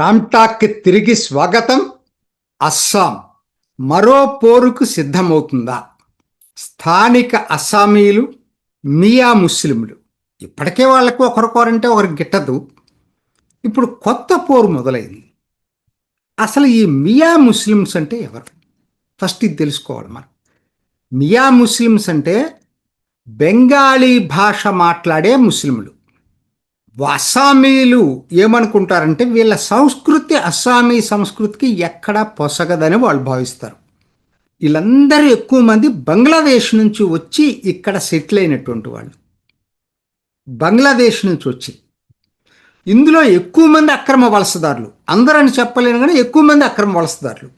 రామ్టాక్కి తిరిగి స్వాగతం. అస్సాం. మరో పోరుకు సిద్ధమవుతుందా? స్థానిక అస్సామీలు మియా ముస్లింలు. ఇప్పటికే వాళ్ళకు ఒకరికొరంటే ఒకరికి గిట్టదు. ఇప్పుడు కొత్త పోరు మొదలైంది. అసలు ఈ మియా ముస్లిమ్స్ అంటే ఎవరు? ఫస్ట్ ఇది తెలుసుకోవాలి మనం. మియా ముస్లిమ్స్ అంటే బెంగాలీ భాష మాట్లాడే ముస్లింలు. అస్సామీలు ఏమనుకుంటారంటే వీళ్ళ సంస్కృతి అస్సామీ సంస్కృతికి ఎక్కడా పొసగదని వాళ్ళు భావిస్తారు. వీళ్ళందరూ ఎక్కువ మంది బంగ్లాదేశ్ నుంచి వచ్చి ఇక్కడ సెటిల్ అయినటువంటి వాళ్ళు. బంగ్లాదేశ్ నుంచి వచ్చి. ఇందులో ఎక్కువ మంది అక్రమ వలసదారులు. అందరని చెప్పలేను కానీ ఎక్కువ మంది అక్రమ వలసదారులు.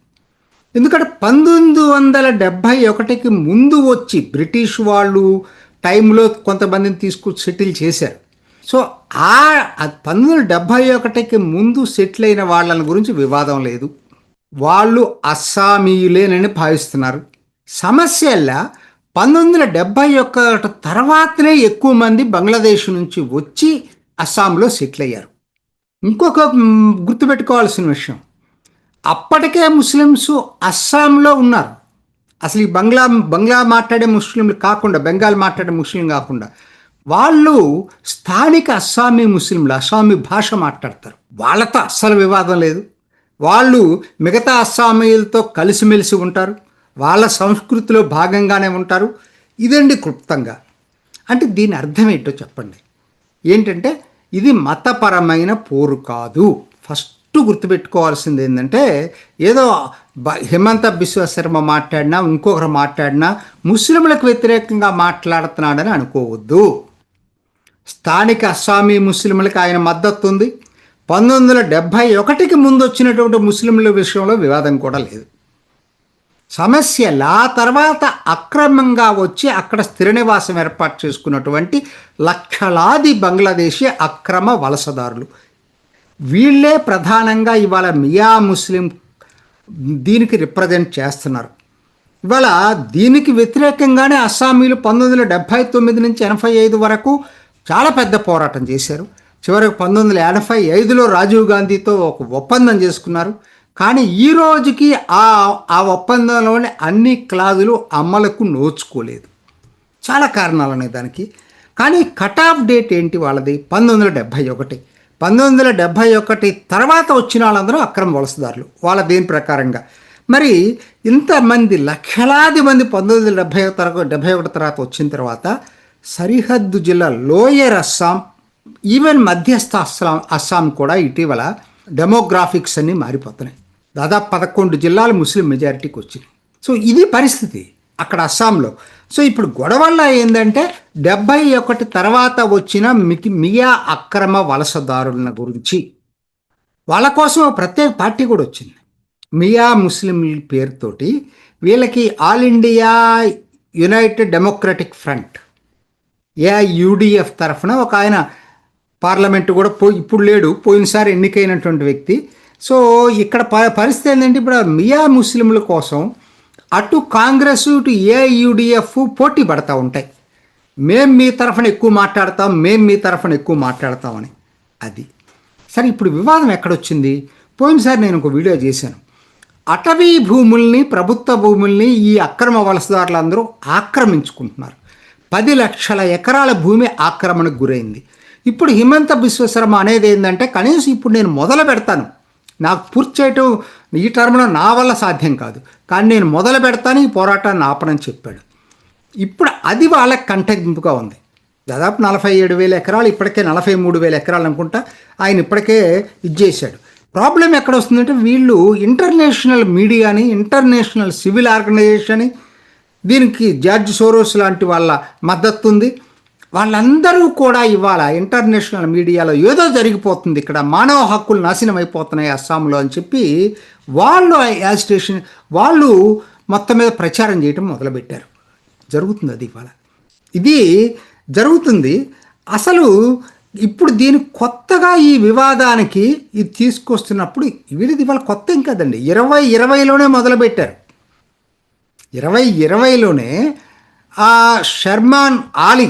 ఎందుకంటే పంతొమ్మిది వందల డెబ్భై ఒకటికి ముందు వచ్చి బ్రిటిష్ వాళ్ళు టైంలో కొంతమందిని తీసుకొచ్చి సెటిల్ చేశారు. సో ఆ పంతొమ్మిది వందల డెబ్భై ఒకటికి ముందు సెటిల్ అయిన వాళ్ళని గురించి వివాదం లేదు. వాళ్ళు అస్సామీయులేనని భావిస్తున్నారు. సమస్యల్లా పంతొమ్మిది వందల డెబ్భై ఒకటి తర్వాతనే ఎక్కువ మంది బంగ్లాదేశ్ నుంచి వచ్చి అస్సాంలో సెటిల్ అయ్యారు ఇంకొక గుర్తుపెట్టుకోవాల్సిన విషయం. అప్పటికే ముస్లిమ్స్ అస్సాంలో ఉన్నారు. అసలు ఈ బంగ్లా బంగ్లా మాట్లాడే ముస్లింలు కాకుండా బెంగాల్ మాట్లాడే ముస్లిం కాకుండా వాళ్ళు స్థానిక అస్సామీ ముస్లింలు అస్సామీ భాష మాట్లాడతారు. వాళ్ళతో అస్సలు వివాదం లేదు. వాళ్ళు మిగతా అస్సామీలతో కలిసిమెలిసి ఉంటారు. వాళ్ళ సంస్కృతిలో భాగంగానే ఉంటారు. ఇదండి క్లుప్తంగా. అంటే దీని అర్థం ఏంటో చెప్పండి. ఏంటంటే ఇది మతపరమైన పోరు కాదు. ఫస్ట్ గుర్తుపెట్టుకోవాల్సింది ఏంటంటే ఏదో బ- హిమంత బిశ్వ శర్మ మాట్లాడినా ఇంకొకరు మాట్లాడినా ముస్లింలకు వ్యతిరేకంగా మాట్లాడుతున్నాడని అనుకోవద్దు. స్థానిక అస్సామీ ముస్లింలకు ఆయన మద్దతు ఉంది పంతొమ్మిది వందల డెబ్భై ఒకటికి ముందు వచ్చినటువంటి ముస్లింల విషయంలో వివాదం కూడా లేదు. సమస్య తర్వాత అక్రమంగా వచ్చి అక్కడ స్థిర నివాసం ఏర్పాటు చేసుకున్నటువంటి లక్షలాది బంగ్లాదేశీ అక్రమ వలసదారులు. వీళ్ళే ప్రధానంగా ఇవాళ మియా ముస్లిం దీనికి రిప్రజెంట్ చేస్తున్నారు. ఇవాళ దీనికి వ్యతిరేకంగానే అస్సామీలు పంతొమ్మిది వందల డెబ్భై తొమ్మిది నుంచి ఎనభై ఐదు వరకు చాలా పెద్ద పోరాటం చేశారు. చివరికి పంతొమ్మిది వందల ఎనభై ఐదులో రాజీవ్ గాంధీతో ఒక ఒప్పందం చేసుకున్నారు. కానీ ఈ రోజుకి ఆ ఆ ఒప్పందంలోని అన్ని క్లాజులు అమలకు నోచుకోలేదు. చాలా కారణాలు ఉన్నాయి దానికి. కానీ కట్ ఆఫ్ డేట్ ఏంటి వాళ్ళది? పంతొమ్మిది వందల డెబ్భై ఒకటి. పంతొమ్మిది వందల డెబ్భై ఒకటి తర్వాత వచ్చిన వాళ్ళందరూ అక్రమ వలసదారులు. వాళ్ళ దేని ప్రకారంగా? మరి ఇంతమంది లక్షలాది మంది పంతొమ్మిది వందల డెబ్భై తరగతి డెబ్భై ఒకటి తర్వాత వచ్చిన తర్వాత సరిహద్దు జిల్లా లోయర్ అస్సాం ఈవెన్ మధ్యస్థ అస్సాం అస్సాం కూడా ఇటీవల డెమోగ్రాఫిక్స్ అన్నీ మారిపోతున్నాయి. దాదాపు పదకొండు జిల్లాలు ముస్లిం మెజారిటీకి వచ్చినాయి. సో ఇది పరిస్థితి అక్కడ అస్సాంలో. సో ఇప్పుడు గొడవల్లో ఏంటంటే డెబ్బై ఒకటి తర్వాత వచ్చిన మికి మియా అక్రమ వలసదారుల గురించి. వాళ్ళ కోసం ప్రత్యేక పార్టీ కూడా వచ్చింది. మియా ముస్లిం పేరుతోటి వీళ్ళకి all India united democratic front AIUDF తరఫున ఒక ఆయన పార్లమెంటు కూడా పో ఇప్పుడు లేడు పోయినసారి ఎన్నికైనటువంటి వ్యక్తి. సో ఇక్కడ ప పరిస్థితి ఏంటంటే ఇప్పుడు మియా ముస్లింల కోసం అటు కాంగ్రెస్ ఇటు ఏఐయుడిఎఫ్ పోటీ పడతా ఉంటాయి. మేం మీ తరఫున ఎక్కువ మాట్లాడతాం మేం మీ తరఫున ఎక్కువ మాట్లాడతామని అది. సరే ఇప్పుడు వివాదం ఎక్కడొచ్చింది? పోయినసారి నేను ఒక వీడియో చేశాను. అటవీ భూముల్ని ప్రభుత్వ భూముల్ని ఈ అక్రమ వలసదారులందరూ ఆక్రమించుకుంటున్నారు. పది లక్షల ఎకరాల భూమి ఆక్రమణకు గురైంది. ఇప్పుడు హిమంత బిశ్వశర్మ అనేది ఏంటంటే కనీసం ఇప్పుడు నేను మొదలు పెడతాను. నాకు పూర్తి చేయటం ఈ టర్మ్లో నా వల్ల సాధ్యం కాదు. కానీ నేను మొదలు పెడతాను ఈ పోరాటాన్ని ఆపనని చెప్పాడు. ఇప్పుడు అది వాళ్ళకి కంటెంపుగా ఉంది. దాదాపు నలభై ఏడు వేల ఎకరాలు ఇప్పటికే నలభై మూడు వేల ఎకరాలు అనుకుంటా ఆయన ఇప్పటికే ఇది చేశాడు. ప్రాబ్లం ఎక్కడ వస్తుందంటే వీళ్ళు ఇంటర్నేషనల్ మీడియాని ఇంటర్నేషనల్ సివిల్ ఆర్గనైజేషన్ దీనికి జార్జ్ సోరోస్ లాంటి వాళ్ళ మద్దతు ఉంది వాళ్ళందరూ కూడా ఇవాళ ఇంటర్నేషనల్ మీడియాలో ఏదో జరిగిపోతుంది. ఇక్కడ మానవ హక్కులు నాశనం అయిపోతున్నాయి అస్సాంలో అని చెప్పి వాళ్ళు యాజిటేషన్ వాళ్ళు మొత్తం మీద ప్రచారం చేయటం మొదలుపెట్టారు. జరుగుతుంది అది ఇవాళ. ఇది జరుగుతుంది. అసలు ఇప్పుడు దీని కొత్తగా ఈ వివాదానికి ఇది తీసుకొస్తున్నప్పుడు వీడిది ఇవాళ కొత్త ఏం కదండి. ఇరవై ఇరవైలోనే మొదలుపెట్టారు. ఇరవై ఇరవైలోనే ఆ షర్మాన్ ఆలీ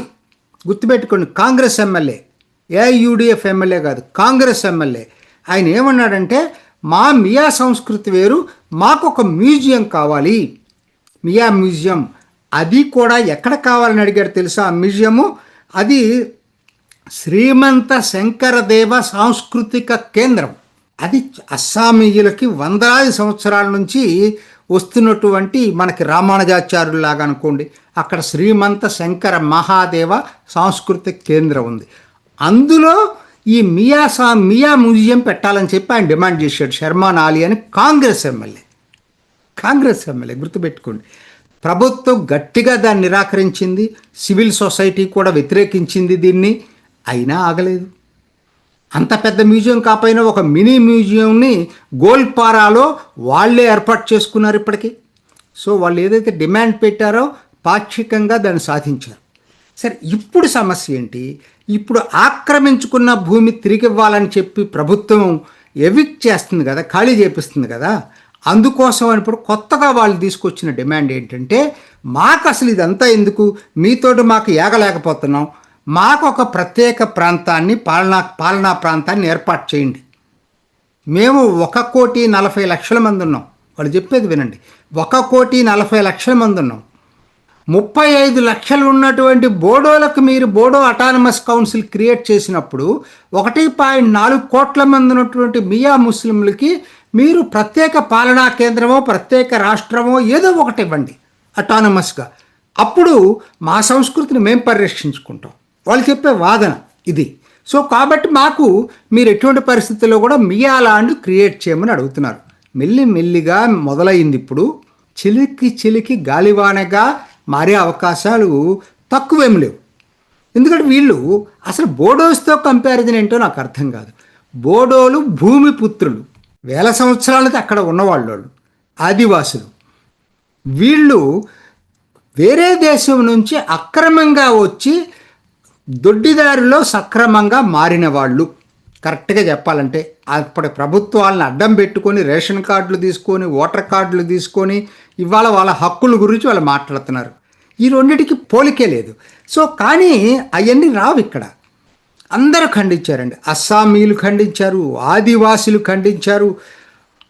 గుర్తుపెట్టుకోండి కాంగ్రెస్ ఎమ్మెల్యే. ఏఐయుడిఎఫ్ ఎమ్మెల్యే కాదు కాంగ్రెస్ ఎమ్మెల్యే. ఆయన ఏమన్నాడంటే మా మియా సంస్కృతి వేరు మాకు ఒక మ్యూజియం కావాలి. మియా మ్యూజియం అది కూడా ఎక్కడ కావాలని అడిగారు తెలుసా? ఆ మ్యూజియము అది శ్రీమంత శంకరదేవ సాంస్కృతిక కేంద్రం. అది అస్సామీయులకి వందలాది సంవత్సరాల నుంచి వస్తున్నటువంటి మనకి రామానుజాచార్యులాగా అనుకోండి అక్కడ శ్రీమంత శంకర మహాదేవ సాంస్కృతిక కేంద్రం ఉంది. అందులో ఈ మియా సా మియా మ్యూజియం పెట్టాలని చెప్పి ఆయన డిమాండ్ చేశాడు శర్మాన్ ఆలి అని కాంగ్రెస్ ఎమ్మెల్యే. కాంగ్రెస్ ఎమ్మెల్యే గుర్తుపెట్టుకోండి. ప్రభుత్వం గట్టిగా దాన్ని నిరాకరించింది సివిల్ సొసైటీ కూడా వ్యతిరేకించింది దీన్ని అయినా ఆగలేదు. అంత పెద్ద మ్యూజియం కాకపోయినా ఒక మినీ మ్యూజియంని గోల్పారాలో వాళ్ళే ఏర్పాటు చేసుకున్నారు ఇప్పటికీ. సో వాళ్ళు ఏదైతే డిమాండ్ పెట్టారో పాక్షికంగా దాన్ని సాధించారు. సరే ఇప్పుడు సమస్య ఏంటి? ఇప్పుడు ఆక్రమించుకున్న భూమి తిరిగి ఇవ్వాలని చెప్పి ప్రభుత్వం ఎవిక్ట్ చేస్తుంది కదా ఖాళీ చేపిస్తుంది కదా అందుకోసం అని ఇప్పుడు కొత్తగా వాళ్ళు తీసుకొచ్చిన డిమాండ్ ఏంటంటే మాకు అసలు ఇదంతా ఎందుకు? మీతోటి మాకు ఏగలేకపోతున్నాం. మాకు ఒక ప్రత్యేక ప్రాంతాన్ని పాలనా పాలనా ప్రాంతాన్ని ఏర్పాటు చేయండి. మేము ఒక కోటి నలభై లక్షల మంది ఉన్నాం. వాళ్ళు చెప్పేది వినండి. ఒక కోటి నలభై లక్షల మంది ఉన్నాం. ముప్పై ఐదు లక్షలు ఉన్నటువంటి బోడోలకు మీరు బోడో అటానమస్ కౌన్సిల్ క్రియేట్ చేసినప్పుడు ఒకటి పాయింట్ నాలుగు కోట్ల మంది ఉన్నటువంటి మియా ముస్లింలకి మీరు ప్రత్యేక పాలనా కేంద్రమో ప్రత్యేక రాష్ట్రమో ఏదో ఒకటి ఇవ్వండి. అటానమస్గా అప్పుడు మా సంస్కృతిని మేము పరిరక్షించుకుంటాం. వాళ్ళు చెప్పే వాదన ఇది. సో కాబట్టి మాకు మీరు ఎటువంటి పరిస్థితుల్లో కూడా మియా ల్యాండ్ క్రియేట్ చేయమని అడుగుతున్నారు. మెల్లి మెల్లిగా మొదలైంది ఇప్పుడు. చిలికి చిలికి గాలివానగా మారే అవకాశాలు తక్కువేం లేవు. ఎందుకంటే వీళ్ళు అసలు బోడోస్తో కంపారిజన్ ఏంటో నాకు అర్థం కాదు. బోడోలు భూమి పుత్రులు. వేల సంవత్సరాలకి అక్కడ ఉన్నవాళ్ళు వాళ్ళు ఆదివాసులు. వీళ్ళు వేరే దేశం నుంచి అక్రమంగా వచ్చి దొడ్డిదారిలో సక్రమంగా మారిన వాళ్ళు. కరెక్ట్గా చెప్పాలంటే అప్పటి ప్రభుత్వాలను అడ్డం పెట్టుకొని రేషన్ కార్డులు తీసుకొని ఓటర్ కార్డులు తీసుకొని ఇవాళ వాళ్ళ హక్కుల గురించి వాళ్ళు మాట్లాడుతున్నారు. ఈ రెండింటికి పోలికే లేదు. సో కానీ అవన్నీ రావు ఇక్కడ. అందరూ ఖండించారండి. అస్సామీలు ఖండించారు ఆదివాసులు ఖండించారు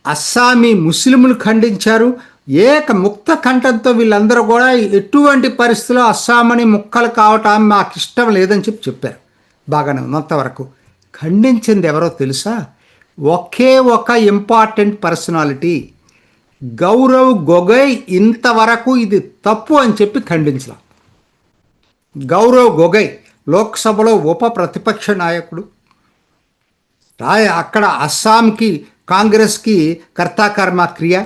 అస్సామీ ముస్లింలు ఖండించారు. ఏక ముక్త కంఠంతో వీళ్ళందరూ కూడా ఎటువంటి పరిస్థితుల్లో అస్సామని ముక్కలు కావటం మాకు ఇష్టం లేదని చెప్పి చెప్పారు. బాగానే ఉన్నంతవరకు ఖండించింది ఎవరో తెలుసా? ఒకే ఒక ఇంపార్టెంట్ పర్సనాలిటీ. గౌరవ్ గొగై ఇంతవరకు ఇది తప్పు అని చెప్పి ఖండించలా. గౌరవ్ గొగై లోక్సభలో ఉప ప్రతిపక్ష నాయకుడు. రాయ అక్కడ అస్సాంకి కాంగ్రెస్కి కర్తాకర్మ క్రియ.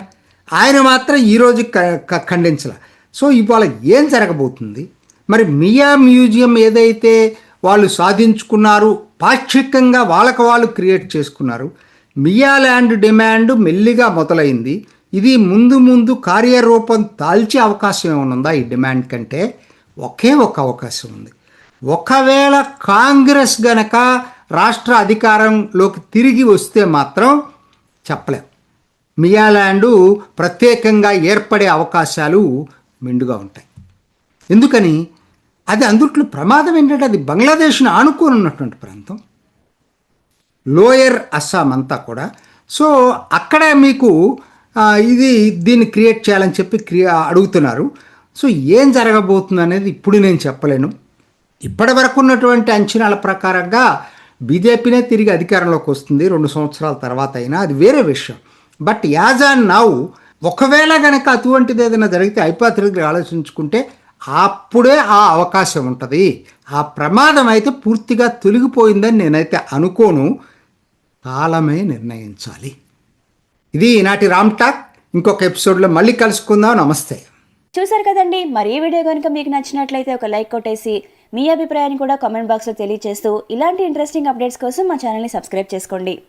ఆయన మాత్రం ఈరోజు ఖండించాల. సో ఇవాళ ఏం జరగబోతుంది? మరి మియా మ్యూజియం ఏదైతే వాళ్ళు సాధించుకున్నారు పాక్షికంగా వాళ్ళకు వాళ్ళు క్రియేట్ చేసుకున్నారు మియా ల్యాండ్ డిమాండ్ మెల్లిగా మొదలైంది. ఇది ముందు ముందు కార్యరూపం దాల్చే అవకాశం ఏమైనా ఉందా ఈ డిమాండ్ కంటే? ఒకే ఒక అవకాశం ఉంది. ఒకవేళ కాంగ్రెస్ గనక రాష్ట్ర అధికారంలోకి తిరిగి వస్తే మాత్రం చెప్పలేం. మియాలాండు ప్రత్యేకంగా ఏర్పడే అవకాశాలు మెండుగా ఉంటాయి. ఎందుకని? అది అందుట్లో ప్రమాదం ఏంటంటే అది బంగ్లాదేశ్ను ఆనుకొని ఉన్నటువంటి ప్రాంతం. లోయర్ అస్సాం అంతా కూడా. సో అక్కడ మీకు ఇది దీన్ని క్రియేట్ చేయాలని చెప్పి క్రియా అడుగుతున్నారు. సో ఏం జరగబోతుంది అనేది ఇప్పుడు నేను చెప్పలేను. ఇప్పటి వరకు ఉన్నటువంటి అంచనాల ప్రకారంగా బీజేపీనే తిరిగి అధికారంలోకి వస్తుంది. రెండు సంవత్సరాల తర్వాత అయినా అది వేరే విషయం. బట్ యాజ్ అండ్ నౌ ఒకవేళ కనుక అటువంటిది ఏదైనా జరిగితే ఐపాత్రిగా ఆలోచించుకుంటే అప్పుడే ఆ అవకాశం ఉంటుంది. ఆ ప్రమాదం అయితే పూర్తిగా తొలగిపోయిందని నేనైతే అనుకోను. కాలమే నిర్ణయించాలి. ఇది ఈనాటి రామ్ టాక్. ఇంకొక ఎపిసోడ్లో మళ్ళీ కలుసుకుందాం. నమస్తే. చూసారు కదండి మరి ఈ వీడియో కనుక మీకు నచ్చినట్లయితే ఒక లైక్ కొట్టేసి మీ అభిప్రాయాన్ని కూడా కామెంట్ బాక్స్లో తెలియజేస్తూ ఇలాంటి ఇంట్రెస్టింగ్ అప్డేట్స్ కోసం మా ఛానల్ని సబ్స్క్రైబ్ చేసుకోండి.